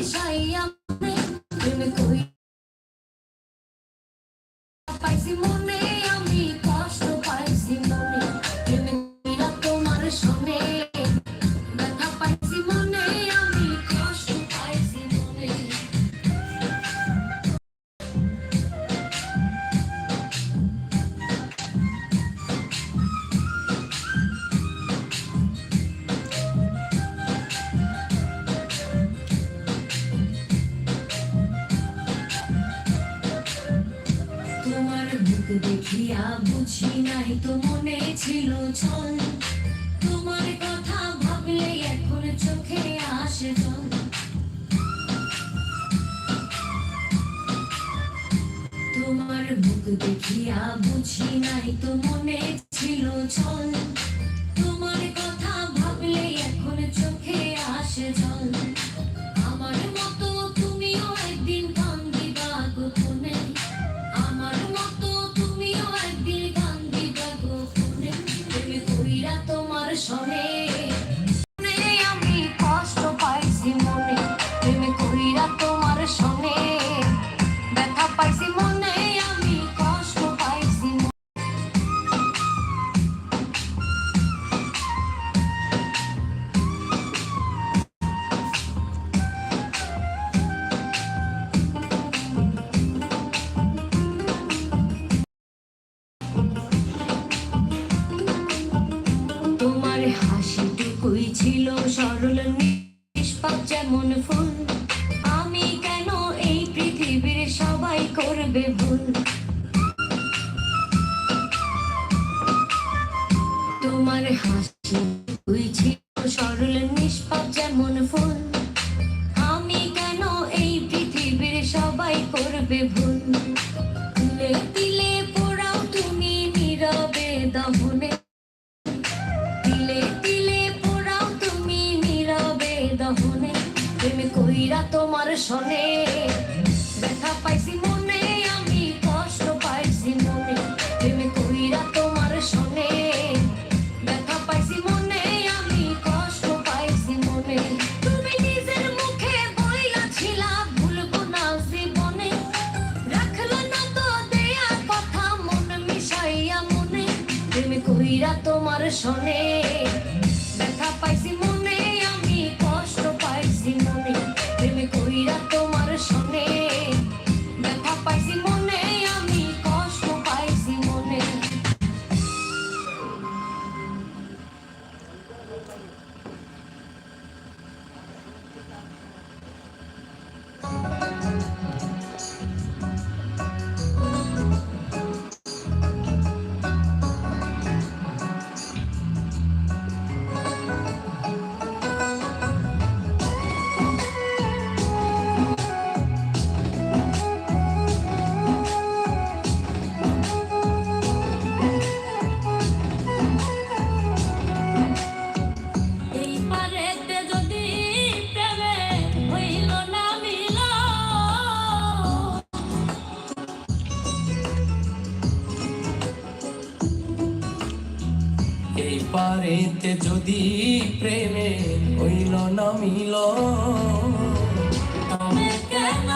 মিশাইয়া মনে প্রেমে কই পাইছি দেখিয়া বুঝি নাই তো মনে ছিল ছল। তোমার কথা ভাবলে এখন চোখে আসে জল। তোমার মুখ দেখিয়া বুঝি নাই তো মনে ছিল ছল। যেমন ফুল? আমি কেন এই পৃথিবীর সবাই করবে ভুল? তোমার হাসিটুকুই ছিল সরল, নিষ্পাপ যেমন ফুল। প্রেমে কইরা তোমার সনে ব্যথা পাইছি মনে, আমি কষ্ট পাইছি মনে। প্রেমে কইরা তোমার সনে ব্যথা পাইছি মনে, আমি কষ্ট পাইছি মনে। তুমি নিজের মুখে বইয়াছিলা ভুলবো না জীবনে। রাখল না তো দেয়া কথা, মন মিশাইয়া মনে। প্রেমে কইরা তোমার সনে এই পারেতে যদি প্রেমে হইল না মিল তবে কেন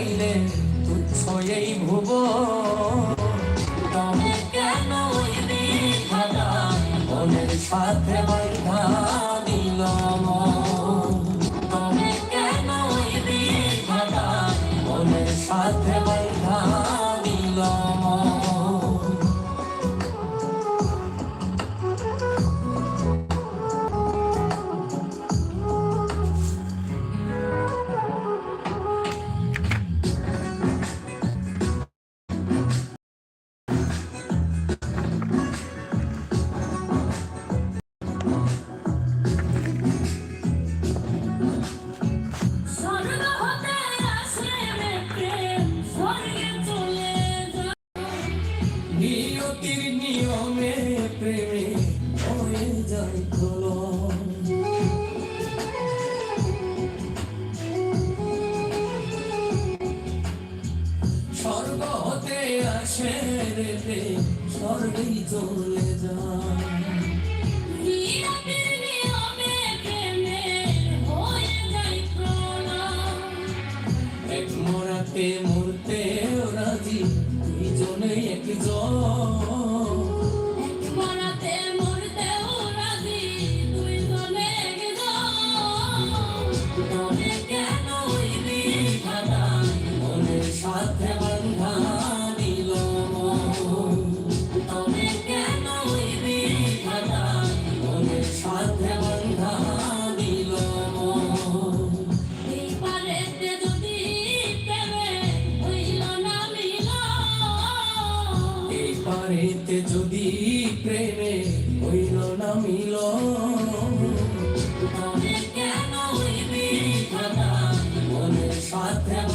হইলে তুচ্ছ এই ভুব। তুমি কেন মনের সাথে বাইধা you ಭದ್ರಂ